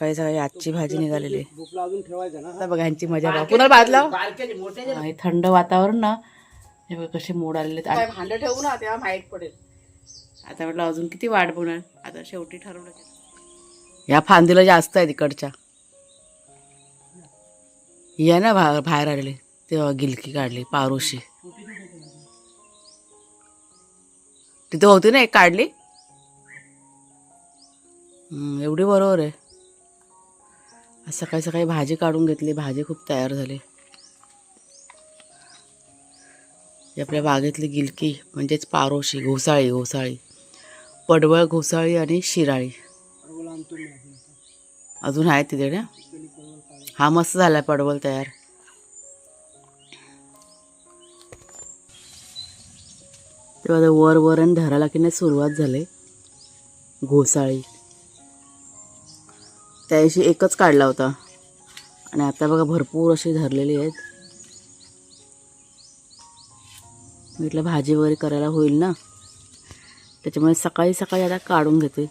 सकाळी सकाळी आजची भाजी निघालेली. आता बघा ह्यांची मजा बघा. पुन्हा आणि थंड वातावरण ना. हे बघा कसे मोड आलेले भांडं ठेवू ना तेव्हा माहीत पडेल. आता म्हटलं अजून किती वाट बघणार? आता शेवटी ठरवलं या फांदीला जास्त आहे तिकडच्या. या ना बाहेर आलेले. तेव्हा गिलकी काढली पारोशी. तिथे होती ना एक काढली? एवढी बरोबर आहे. आज सकाळी सकाळी भाजी काढून घेतली. भाजी खूप तयार झाली. आपल्या बागेतली गिलकी म्हणजेच पारोशी घोसाळी घोसाळी. पडवळ घोसाळी आणि शिराळी. अजून. आहे तिथे ना? हा मस्त झाला पडवळ तयार. तेव्हा वर वर आणि धरायला की नाही सुरुवात झाली. घोसाळी. त्या दिवशी एकच काढला होता. आणि आता बघा भरपूर अशी धरलेली आहेत. म्हटलं भाजी वगैरे करायला होईल ना? त्याच्यामुळे सकाळी सकाळी आता काढून घेते.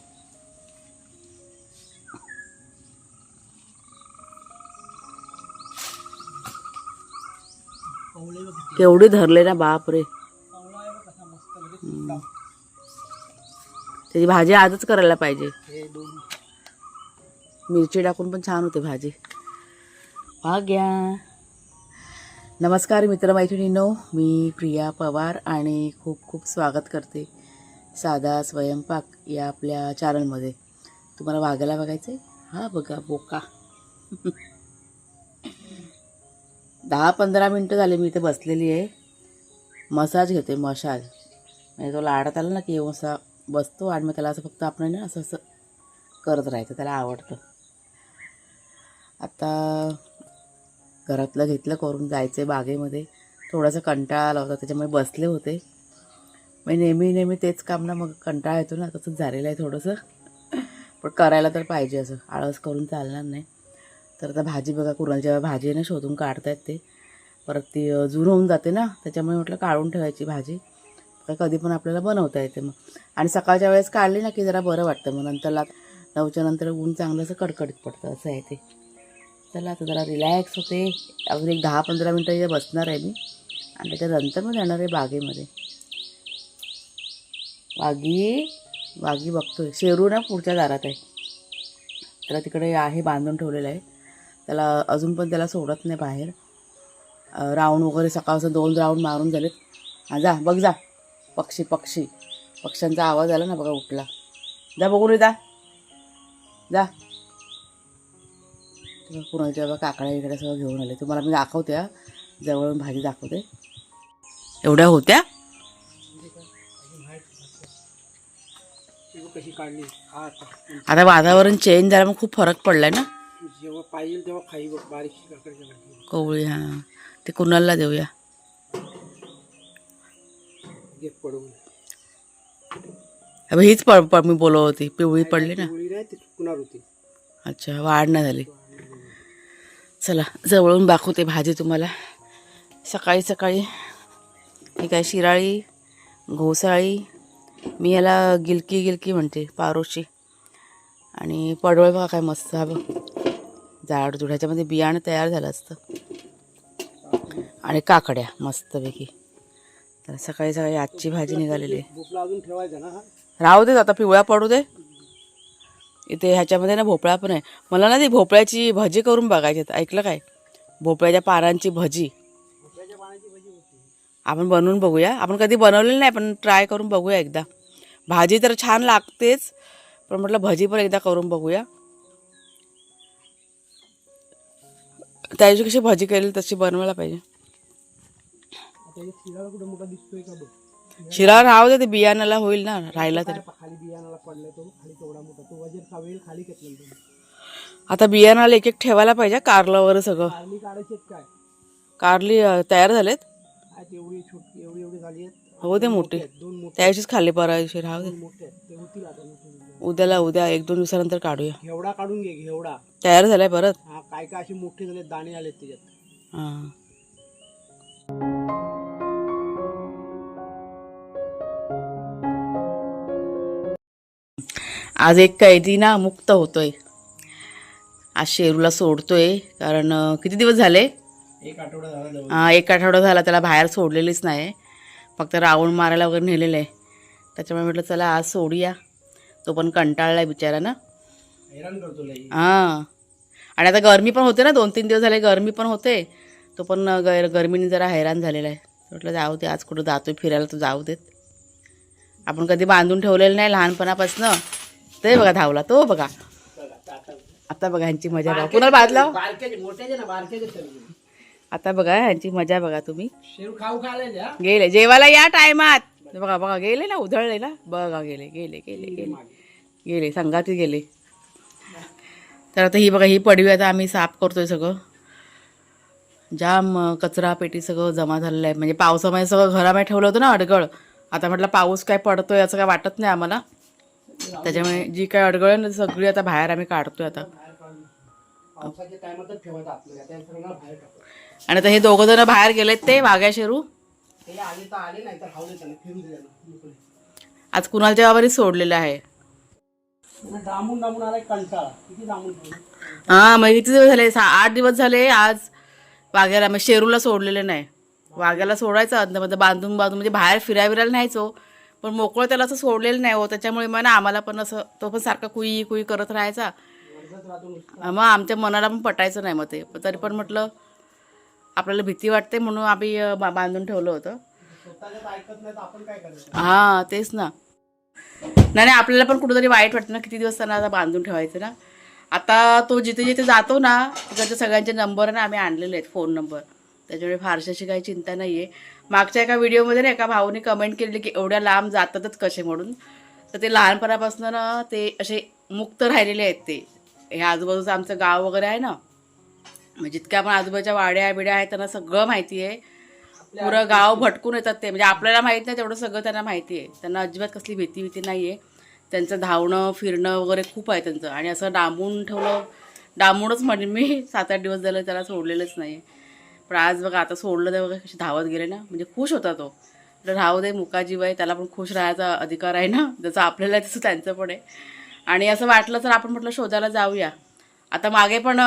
केवढी धरले ना बाप रे त्याची भाजी आजच करायला पाहिजे. मिरची टाकून पण छान होते भाजी. भाग्या नमस्कार मित्रमैत्रिणींनो मी प्रिया पवार आणि खूप खूप स्वागत करते साधा स्वयंपाक या आपल्या चॅनलमध्ये तुम्हाला वाघायला बघायचं आहे हा बघा बोका. दहा पंधरा मिनटं झाले मी इथे बसलेली आहे. मसाज घेते मसाज. म्हणजे तो लाडत आला ना की येऊन असा बसतो आणि मग त्याला असं फक्त आपण ना असं असं करत राहायचं त्याला आवडतं. आता घरातलं घेतलं करून जायचं बागेमध्ये. थोडासा कंटाळा आला होता त्याच्यामुळे बसले होते. मग नेहमी नेहमी तेच काम ना मग कंटाळा येतो ना तसंच झालेलं आहे थोडंसं. पण करायला तर पाहिजे असं आळस करून चालणार नाही. तर आता भाजी बघा कुणाला जेव्हा भाजी आहे ना शोधून काढतायत ते. परत ती अ, जून होऊन जाते ना त्याच्यामुळे म्हटलं काढून ठेवायची भाजी. कधी पण आपल्याला बनवता येते मग. आणि सकाळच्या वेळेस काढली ना की जरा बरं वाटतं मग. नंतरला नऊच्या नंतर ऊन चांगलं असं कडकडीत पडतं असं आहे ते. चला आता जरा रिलॅक्स होते. अगदी एक दहा पंधरा मिनटं इथे बसणार आहे मी. आणि त्याच्यानंतर मग जाणार आहे बागेमध्ये. वागी बघतो बघतोय. शेरू ना पुढच्या दारात आहे. त्याला तिकडे आहे बांधून ठेवलेलं आहे. त्याला अजून पण त्याला सोडत नाही बाहेर. राऊंड वगैरे सकाळचं दोन राऊंड मारून झालेत. हा जा बघ जा. पक्षी पक्षी. पक्ष्यांचा आवाज आला ना बघा उठला. जा बघून जा. जा. कुणाच्या बघा काकड्या इकडे सगळं घेऊन आले. तुम्हाला मी दाखवते हा. जवळून भाजी दाखवते. एवढ्या होत्या? कशी काढली हा आता आता वातावरण चेंज झालं मग खूप फरक पडलाय ना? जेव्हा पाहिजे तेव्हा खाई कवळी हां. ते कुणाला देऊया? हीच मी बोलत होती. पिवळी पडली ना? होती. अच्छा वाढ नाही झाली. चला जवळून दाखवते भाजी तुम्हाला. सकाळी सकाळी हे काय शिराळी घोसाळी मी याला गिलकी गिलकी म्हणते पारोशी. आणि पडवळ बघा काय मस्त हा बघ. जाड ह्याच्यामध्ये बियाणं तयार झालं असतं. आणि काकड्या मस्तपैकी. तर सकाळी सकाळी आजची भाजी निघालेली आहे. राहू देत आता पिवळा पडू दे. इथे ह्याच्यामध्ये ना भोपळा पण आहे. मला ना ती भोपळ्याची भजी करून बघायची ऐकलं काय? भोपळ्याच्या पानांची भजी. भजी आपण बनवून बघूया. आपण कधी बनवलेली नाही पण ट्राय करून बघूया एकदा. भाजी तर छान लागतेच पण म्हटलं भजी पण एकदा करून बघूया. त्याची कशी भजी केली तशी बनवायला पाहिजे. आता एक शिराळा कुठं मोठा दिसतोय का बघ शिरा राहू दे ते बियाणाला होईल ना राहिला तरी. खाली बियाणाला तो खाली मोठा. तो वजन खाली आता बियाणाला एक एक ठेवायला पाहिजे कारलं वगैरे सगळं. कारली काढायची काय? कारली अं, तयार झालेत? काय तेवढी छोटी एवढी एवढी झाली आहेत? हो ते मोठे. आहेत, दोन मोठे. त्या दिवशीच खाल्ले परवा राहू दे. मोठे आहेत ते होतील आता मोठे. उद्याला उद्या एक दोन दिवसानंतर काढूया. घेवडा काढून घे घेवडा. तयार झालाय परत? हा काय काय असे मोठे झाले दाणे आलेत त्याच्यात. हां. आज एक कैदी ना मुक्त होतोय. आज शेरूला सोडतोय कारण किती दिवस झाले? एक आठवडा एक आठवडा झाला त्याला बाहेर सोडलेलीच नाही. फक्त राऊंड मारायला वगैरे नेलेलं आहे त्याच्यामुळे म्हटलं चला आज सोडूया. तो पण कंटाळला आहे बिचारा ना. हां. आणि आता गरमी पण होते ना दोन तीन दिवस झाले गरमी पण होते. तो पण गर गरमीने जरा हैराण झालेला आहे म्हटलं जाऊ दे आज कुठं जातोय फिरायला तो जाऊ देत. आपण कधी बांधून ठेवलेलं नाही लहानपणापासनं. ते बघा धावला तो बघा. आता- बघा ह्यांची मजा बघा. बारक्याचे सर्व. आता बघा ह्यांची मजा बघा तुम्ही. गेले जेवायला या टायमात. बघा बघा गेले ना उधळले ना. बघा गेले गेले गेले गेले गेले. संघाती गेले तर आता ही बघा ही पडवी आता आम्ही साफ करतोय सगळं. जाम कचरा पेटी सगळं जमा झालेलं आहे. म्हणजे पावसामध्ये सगळं घरामध्ये ठेवलं होतं ना अडगळ. आता म्हटलं पाऊस काय पडतोय असं काय वाटत नाही आम्हाला. त्याच्यामुळे जी काय अडगळ सगळी आता बाहेर आम्ही काढतोय आता. आणि आता हे दोघं जण बाहेर गेलेत ते वाघ्या शेरू. आज कुणालच्या वावरही सोडलेलं आहे. हा मग किती दिवस झाले? आठ दिवस झाले आज वाघ्याला मग शेरूला सोडलेले नाही. वाघ्याला सोडायचं म्हणजे बांधून बांधून म्हणजे बाहेर फिरायला बिरायला न्यायचो हो. पण मोकळं त्याला असं सोडलेलं नाही हो. त्याच्यामुळे मग आम्हाला पण असं तो पण सारखा कुई कुई करत राहायचा. मग आमच्या मनाला पण पटायचं नाही मग ते. तरी पण म्हटलं आपल्याला भीती वाटते म्हणून आम्ही बा- बांधून ठेवलं होतं. हां तेच ना. नाही नाही आपल्याला पण कुठंतरी वाईट वाटतं ना किती दिवस त्यांना आता बांधून ठेवायचं ना. आता तो जिथे जिथे जातो ना तिकडच्या सगळ्यांचे नंबर ना आम्ही आणलेले आहेत फोन नंबर त्याच्यामुळे फारशी अशी काही चिंता नाही आहे मागच्या एका व्हिडिओमध्ये ना एका भाऊने कमेंट केलेली की एवढ्या लांब जातातच कसे म्हणून. तर ते लहानपणापासून ना ते असे मुक्त राहिलेले आहेत ते. हे आजूबाजूचं आमचं गाव वगैरे आहे ना. म्हणजे जितक्या आपण आजूबाजूच्या वाड्या बिड्या आहेत त्यांना सगळं माहिती आहे पुरं गाव भटकून येतात ते. म्हणजे आपल्याला माहीत नाही तेवढं सगळं त्यांना माहिती आहे त्यांना अजिबात कसली भीती भीती नाही आहे त्यांचं धावणं फिरणं वगैरे खूप आहे त्यांचं. आणि असं डांबून ठेवलं डांबूनच म्हणजे मी सात आठ दिवस झालं त्याला सोडलेलंच नाही पण आज बघा आता सोडलं ते बघा कशी धावत गेले ना. म्हणजे खुश होता तो. तर राहू दे मुका जीव आहे त्याला पण खुश राहायचा अधिकार आहे ना. जसं आपल्याला आहे तसं त्यांचं पण आहे. आणि असं वाटलं तर आपण म्हटलं शोधायला जाऊया. आता मागे पण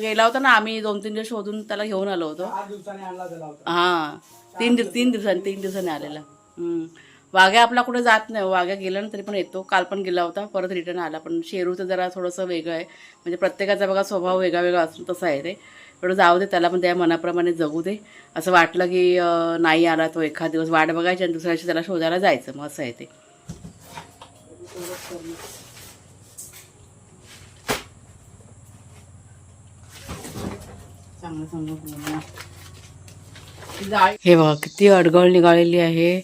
गेला होता ना आम्ही दोन तीन दिवस शोधून त्याला घेऊन आलो होतो. हां तीन दिवस तीन दिवसांनी तीन दिवसांनी आलेला. वाघ्या आपला कुठे जात नाही वाघ्या गेला ना तरी पण येतो. काल पण गेला होता परत रिटर्न आला. पण शेरूचं जरा थोडंसं वेगळं आहे. म्हणजे प्रत्येकाचा बघा स्वभाव वेगळा वेगळा असून तसा आहे ते. एवढं जाऊ दे त्याला पण त्या मनाप्रमाणे जगू दे. असं वाटलं की नाही आला तो एखाद दिवस. वाट बघायची आणि दुसऱ्या दिवशी त्याला शोधायला जायचं. मग असं आहे ते. चांगलं चांगलं हे बघा किती अडगळ निघालेली आहे.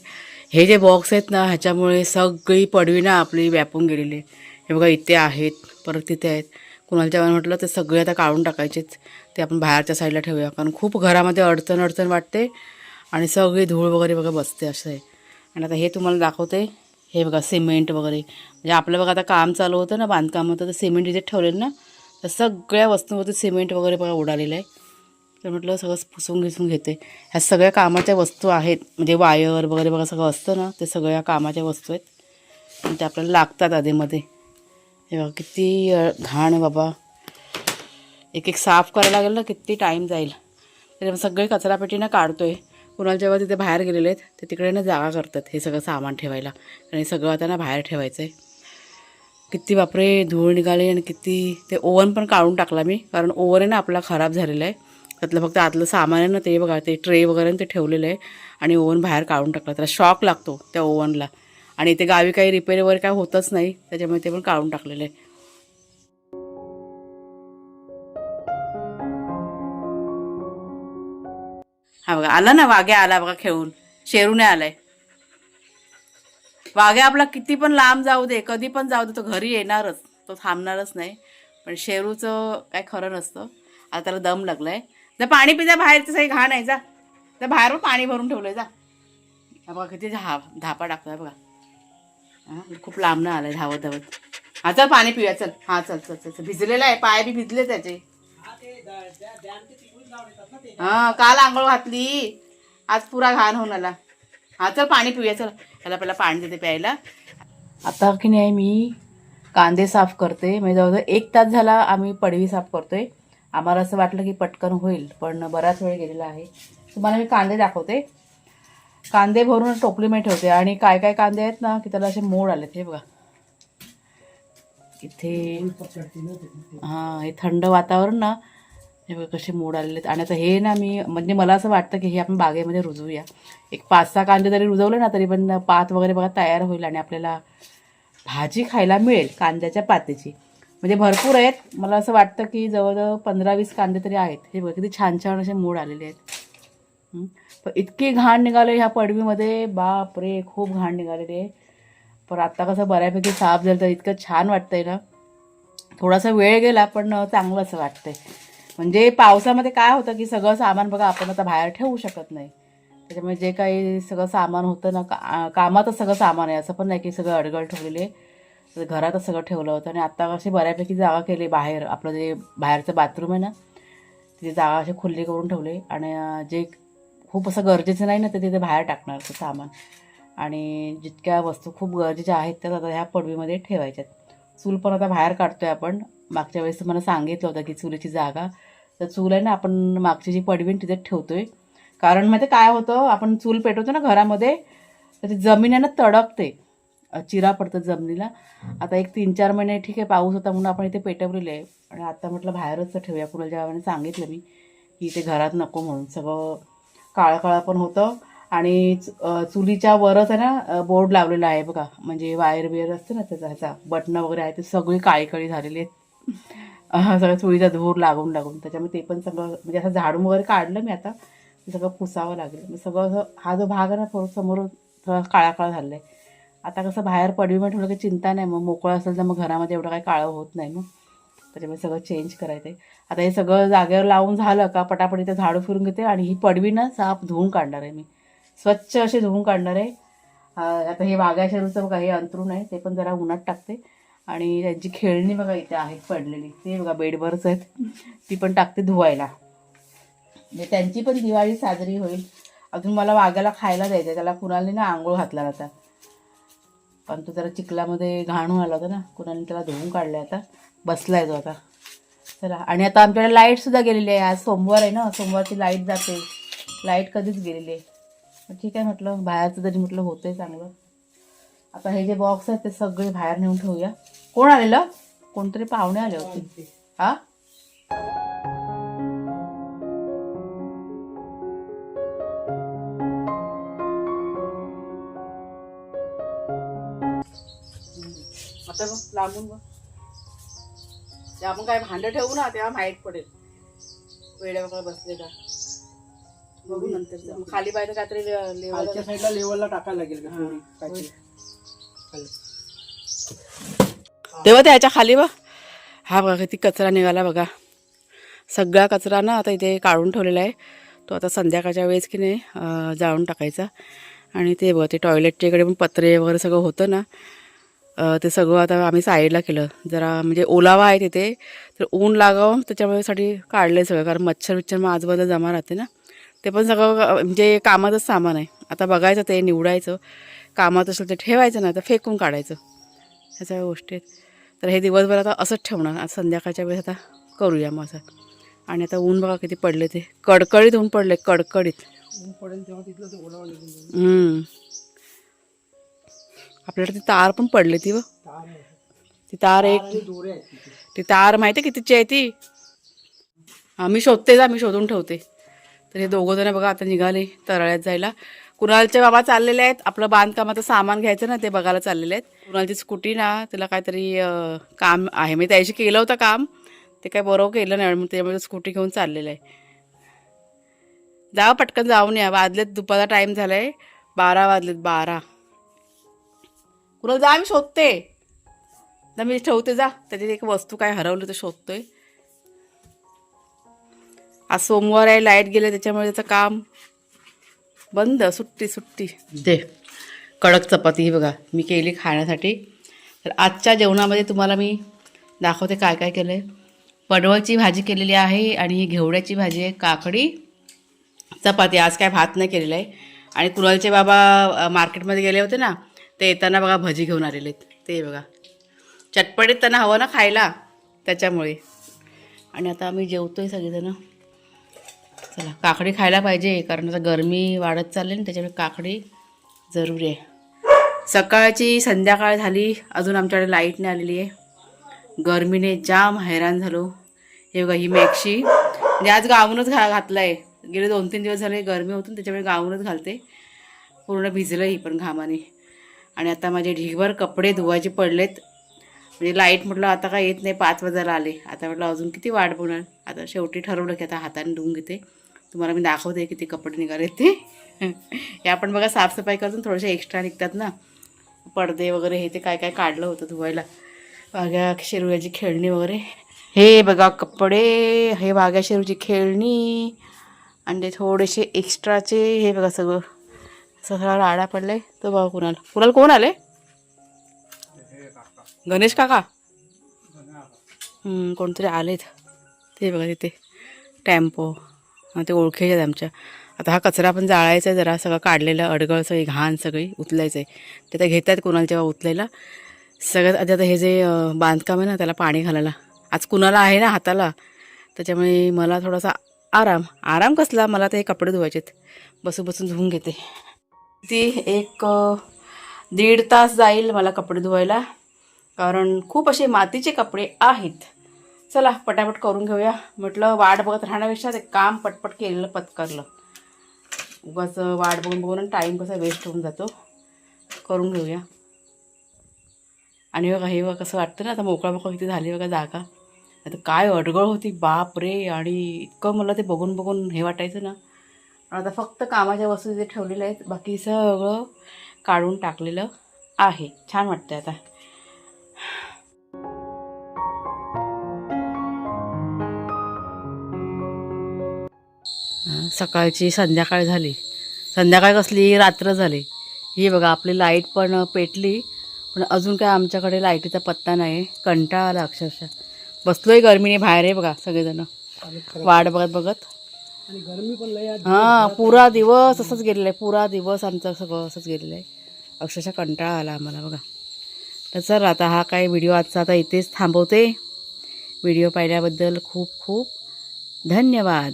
हे जे बॉक्स आहेत ना ह्याच्यामुळे सगळी पडवी ना आपली व्यापून गेलेली आहे. हे बघा इथे आहेत परत तिथे आहेत. कुणाच्या म्हटलं तर सगळे आता काढून टाकायचेच ते आपण बाहेरच्या साईडला ठेवूया. कारण खूप घरामध्ये अडचण अडचण वाटते. आणि सगळी धूळ वगैरे बघा बसते असं. आहे आणि आता हे तुम्हाला दाखवते. हे बघा सिमेंट वगैरे. म्हणजे आपलं बघा आता काम चालू होतं ना बांधकाम होतं तर सिमेंट इथे ठेवलेलं ना तर सगळ्या वस्तूंवरती सिमेंट वगैरे बघा उडालेलं आहे. तर म्हटलं सगळं पुसून घिसून घेते. ह्या सगळ्या कामाच्या वस्तू आहेत. म्हणजे वायर वगैरे बघा सगळं असतं ना ते सगळ्या कामाच्या वस्तू आहेत. आणि ते आपल्याला लागतात आधीमध्ये. हे बघा किती घाण बाबा. एक एक साफ करायला लागेल ना किती टाईम जाईल. त्याच्यामुळे सगळे कचरापेटीनं काढतोय. कुणाला जेव्हा तिथे बाहेर गेलेले आहेत ते तिकडे ना जागा करतात हे सगळं सामान ठेवायला. आणि सगळं आता ना बाहेर ठेवायचं आहे किती बापरे धूळ निघाली आणि किती ते ओव्हन पण काढून टाकला मी. कारण ओव्हन आहे ना आपला खराब झालेला आहे. त्यातलं फक्त आतलं सामान आहे ना ते बघा ते ट्रे वगैरे ते ठेवलेलं आहे. आणि ओव्हन बाहेर काढून टाकला. त्याला शॉक लागतो त्या ओव्हनला. आणि इथे गावी काही रिपेअर वगैरे काय होतच नाही. त्याच्यामुळे ते पण काढून टाकलेलं आहे. हा बघा आला ना वाघ्या आला बघा खेळून. शेरूने आलाय. वाघ्या आपला किती पण लांब जाऊ दे कधी पण जाऊ दे तो घरी येणारच तो थांबणारच नाही. पण शेरूचं काय खरं नसतं. आता त्याला दम लागलाय. जर पाणी पिजा बाहेरचं काही घाण आहे जा. तर बाहेर पाणी भरून ठेवलंय जा. बघा किती झा धापा टाकतोय बघा. हा खूप लांब ना आलाय धावत धावत. हा चल पाणी पिऊया चल. हा चल चल चल चल. भिजलेला आहे पाय बी भिजले त्याचे. हा काल आंघोळ घातली. आज पुरा घाण होऊन आला. हा चल पाणी पिऊया चल. याला पहिला पाणी देते प्यायला. आता की नाही मी कांदे साफ करते. म्हणजे जवळजवळ एक तास झाला आम्ही पडवी साफ करतोय. आम्हाला असं वाटलं की पटकन होईल पण बराच वेळ गेलेला आहे. तुम्हाला मी कांदे दाखवते. कांदे भरून टोपलीमध्ये ठेवते. आणि काय काय कांदे आहेत ना की त्याला असे मोड आलेत हे बघा. इथे हां हे थंड वातावरण ना हे बघा कसे मोड आलेले आहेत आणि आता हे ना मी म्हणजे मला असं वाटतं की हे आपण बागेमध्ये रुजवूया. एक पाच सहा कांदे जरी रुजवले ना तरी पण पात वगैरे बघा तयार होईल आणि आपल्याला भाजी खायला मिळेल कांद्याच्या पातेची. म्हणजे भरपूर आहेत. मला असं वाटतं की जवळजवळ पंधरा वीस कांदे तरी आहेत. हे बघा किती छान छान असे मोड आलेले आहेत. पण इतकी घाण निघाले ह्या पडवीमध्ये. बाप रे खूप घाण निघालेली आहे. पण आत्ता कसं बऱ्यापैकी साफ झालं तर इतकं छान वाटतंय ना. थोडासा वेळ गेला पण चांगलं असं वाटतंय. म्हणजे पावसामध्ये काय होतं की सगळं सामान बघा आपण आता बाहेर ठेवू शकत नाही. त्याच्यामुळे जे काही सगळं सामान होतं ना का कामातच सगळं सामान आहे. असं पण नाही की सगळं अडगळ ठेवलेले. घरात घरातच सगळं ठेवलं होतं. आणि आत्ता अशी बऱ्यापैकी जागा केली बाहेर. आपलं जे बाहेरचं बाथरूम आहे ना तिथे जागा अशी खुल्ली करून ठेवली. आणि जे खूप असं गरजेचं नाही ना ते तिथे बाहेर टाकणार ते सामान. आणि जितक्या वस्तू खूप गरजेच्या आहेत त्या आता ह्या पडवीमध्ये ठेवायच्यात. चूल पण आता बाहेर काढतोय आपण. मागच्या वेळेस मला सांगितलं होतं की चुलीची जागा. तर चूल आहे ना आपण मागची जी पडवीन तिथे ठेवतो आहे कारण माहिती काय होतं आपण चूल पेटवतो ना घरामध्ये तर ती जमीन आहे ना तडकते चिरा पडतं जमिनीला. आता एक तीन चार महिने ठीक आहे पाऊस होता म्हणून आपण इथे पेटवलेले आहे. आणि आता म्हटलं बाहेरच ठेवूया. कुणाच्या गावाने सांगितलं मी की इथे घरात नको म्हणून. सगळं काळं काळं पण होतं. आणि चुलीच्या वरच आहे ना बोर्ड लावलेला आहे बघा. म्हणजे वायर बियर असते ना त्याचा ह्याचा बटणं वगैरे आहे ते सगळी काळी काळी झालेली आहेत. सगळ्या सगळं धूर लागून लागून. त्याच्यामुळे ते पण सगळं म्हणजे असं झाडून वगैरे काढलं मी आता. सगळं पुसावं लागेल. मग सगळं असं हा जो भाग आहे ना थोडं समोर थोडा काळा काळा झाला आहे आता कसं बाहेर पडवीमध्ये ठेवलं काही चिंता नाही. मग मोकळं असेल तर मग घरामध्ये एवढं काही काळं होत नाही मग. त्याच्यामुळे सगळं चेंज करायचं आहे आता हे सगळं जागेवर लावून झालं का पटापट इथं झाडू फिरून घेते आणि ही पडवी ना साफ धुवून काढणार आहे मी. स्वच्छ अशी धुवून काढणार आहे. आता हे वाघ्या शेरूचं बघा हे अंतरून आहे. ते पण जरा उन्हात टाकते. आणि त्यांची खेळणी बघा इथे आहेत पडलेली. ते बघा बेडवरच आहेत. ती पण टाकते धुवायला. म्हणजे त्यांची पण दिवाळी साजरी होईल. अजून मला वाघाला खायला द्यायचं त्याला कुणाली ना आंघोळ घातला आता पण तो जरा चिखलामध्ये घाणून आला होता ना. कुणाने त्याला धुवून काढलं आता. बसलाय तो आता. चला. आणि आता आमच्याकडे लाईटसुद्धा गेलेली आहे. आज सोमवार आहे ना. सोमवारची लाइट जाते. लाइट कधीच गेलेली आहे. मग ठीक आहे म्हटलं. बाहेरचं तरी म्हटलं होतंय चांगलं. आता हे जे बॉक्स आहेत ते सगळे बाहेर नेऊन ठेवूया. कोण आलेलं? कोणतरी पाहुणे आले होते. हा? आता बघ लांबून बघ. ते आपण काय भांडं ठेवू ना तेव्हा माहीत पडेल. वेड्या वगैरे बसले का बघू नंतर. मग खाली पाहिजे काहीतरी लेवलला टाकायला लागेल का तेव्हा त्याच्याखाली बघ. हा बघा किती कचरा निघाला बघा. सगळा कचरा ना आता इथे काढून ठेवलेला आहे. तो आता संध्याकाळच्या वेळेस की नाही जाळून टाकायचा. आणि ते बघा ते टॉयलेटच्या इकडे पण पत्रे वगैरे सगळं होतं ना. ते सगळं आता आम्ही साईडला केलं. जरा म्हणजे ओलावा आहे तिथे. तर ऊन लागावं त्याच्यामुळे साठी काढलं सगळं. कारण मच्छर विच्छर मग आजूबाजूला जमा राहते ना. ते पण सगळं म्हणजे कामातच सामान आहे. आता बघायचं ते निवडायचं. कामात असेल ते ठेवायचं ना तर फेकून काढायचं. ह्या सगळ्या गोष्टी आहेत. तर हे दिवसभर आता असंच ठेवणार. आज संध्याकाळच्या वेळेस आता करूया मग असं. आणि आता ऊन बघा किती पडले ते. कडकडीत ऊन पडले कडकडीत. आपल्याकडे ती तार पण पडली ती व. ती तार एक ती तार माहिती आहे कितीची आहे ती? हा मी शोधते मी शोधून ठेवते. तर हे दोघं जण बघा आता निघाले तरळ्यात जायला. कुणालचे बाबा चाललेले आहेत. आपलं बांधकामाचं सामान घ्यायचं ना ते बघायला चाललेले आहेत. कुणालची स्कूटी ना तिला काहीतरी काम आहे. मी त्याशी केलं होतं काम. ते काय बरोबर केलं नाही मग त्यामुळे स्कूटी घेऊन चाललेलं आहे. जावं पटकन जाऊन या. वाजलेत दुपारचा टाईम झालाय. बारा वाजलेत बारा. कुणाला जा मी शोधते. ना मी ठेवते जा. त्याच्यात एक वस्तू काय हरवली तर शोधतोय. आज सोमवार आहे लाइट गेले त्याच्यामुळे त्याचं काम बंद सुट्टी सुट्टी. दे. कडक चपाती ही बघा मी केली खाण्यासाठी. तर आजच्या जेवणामध्ये तुम्हाला मी दाखवते काय काय केलं आहे पडवळची भाजी केलेली आहे आणि ही घेवड्याची भाजी आहे काकडी चपाती. आज काय भात नाही केलेला आहे. आणि कुणालचे बाबा मार्केटमध्ये गेले होते ना ते येताना बघा भजी घेऊन आलेले आहेत. ते बघा. चटपटीत त्यांना हवं ना खायला त्याच्यामुळे. आणि आता आम्ही आहे सगळेजणं. चला काकडी खायला पाहिजे कारण आता गरमी वाढत चालली ना त्याच्यामुळे काकडी जरुरी आहे. सकाळची संध्याकाळ झाली अजून आमच्याकडे लाइट नाही आलेली आहे. गरमीने जाम हैराण झालो. हे बघा ही मॅक्शी म्हणजे आज गाऊनच घा घातलं आहे गेले दोन तीन दिवस झाले गरमी होतून त्याच्यामुळे गाऊनच घालते. पूर्ण भिजलं ही पण घामाने. आणि आता माझे ढिगभर कपडे धुवायचे पडलेत. म्हणजे लाइट म्हटलं आता काय येत नाही पाच वाजायला आले. आता म्हटलं अजून किती वाट बघणार? आता शेवटी ठरवलं की आता हाताने धुवून घेते. तुम्हाला मी दाखवते किती कपडे निघाले ते. या आपण बघा साफसफाई करून थोडेसे एक्स्ट्रा निघतात ना. पडदे वगैरे हे ते काय काय काढलं होतं धुवायला. वाघ्या शेरुयाची खेळणी वगैरे. हे बघा कपडे हे वाघ्या शेरूची खेळणी. आणि ते थोडेसे एक्स्ट्राचे हे बघा सगळं. सगळा राडा पडलाय. तो बघा कुणाला. कुणाला कोण आले गणेश काका? कोणतरी आलेत. ते बघा तिथे. टॅम्पो. हां ते ओळखीचे आहेत आमच्या. आता हा कचरा पण जाळायचा आहे जरा सगळं काढलेलं अडगळ सगळी घाण सगळी उचलायचं आहे. ते आता घेत आहेत कोणाला जेव्हा उचलायला सगळ्यात आधी आता हे जे बांधकाम आहे ना त्याला पाणी घालायला. आज कुणाला आहे ना हाताला? त्याच्यामुळे मला थोडासा आराम. आराम कसला? मला ते कपडे धुवायचेत. बसून बसून धुवून घेते. ती एक दीड तास जाईल मला कपडे धुवायला. कारण खूप असे मातीचे कपडे आहेत. चला पटापट करून घेऊया. म्हटलं वाट बघत राहण्यापेक्षा ते काम पटपट केलेलं पत्करलं. उगाच वाट बघून बघून टाईम कसा वेस्ट होऊन जातो. करून घेऊया. आणि बघा हे बघा कसं वाटतं ना आता मोकळा मोकळा किती झाली बघा जागा. आता काय अडगळ होती बाप रे आणि इतकं मला ते बघून बघून हे वाटायचं ना. आता फक्त कामाच्या वस्तू तिथे ठेवलेल्या आहेत. बाकी सगळं काढून टाकलेलं आहे. छान वाटतं आता. सकाळची संध्याकाळ झाली. संध्याकाळ कसली? रात्र झाली. ही बघा आपली लाइट पण पेटली. पण अजून काय आमच्याकडे लाईटीचा पत्ता नाही कंटाळा आला अक्षरशः. बसलोय गरमीने बाहेर आहे बघा सगळेजण. वाट बघत बघत. हां पुरा दिवस असंच गेलेला आहे पुरा दिवस आमचं सगळं असंच गेलेलं आहे अक्षरशः कंटाळा आला आम्हाला बघा. तर चल आता हा काय व्हिडिओ आजचा आता इथेच थांबवते. व्हिडिओ पाहिल्याबद्दल खूप खूप धन्यवाद.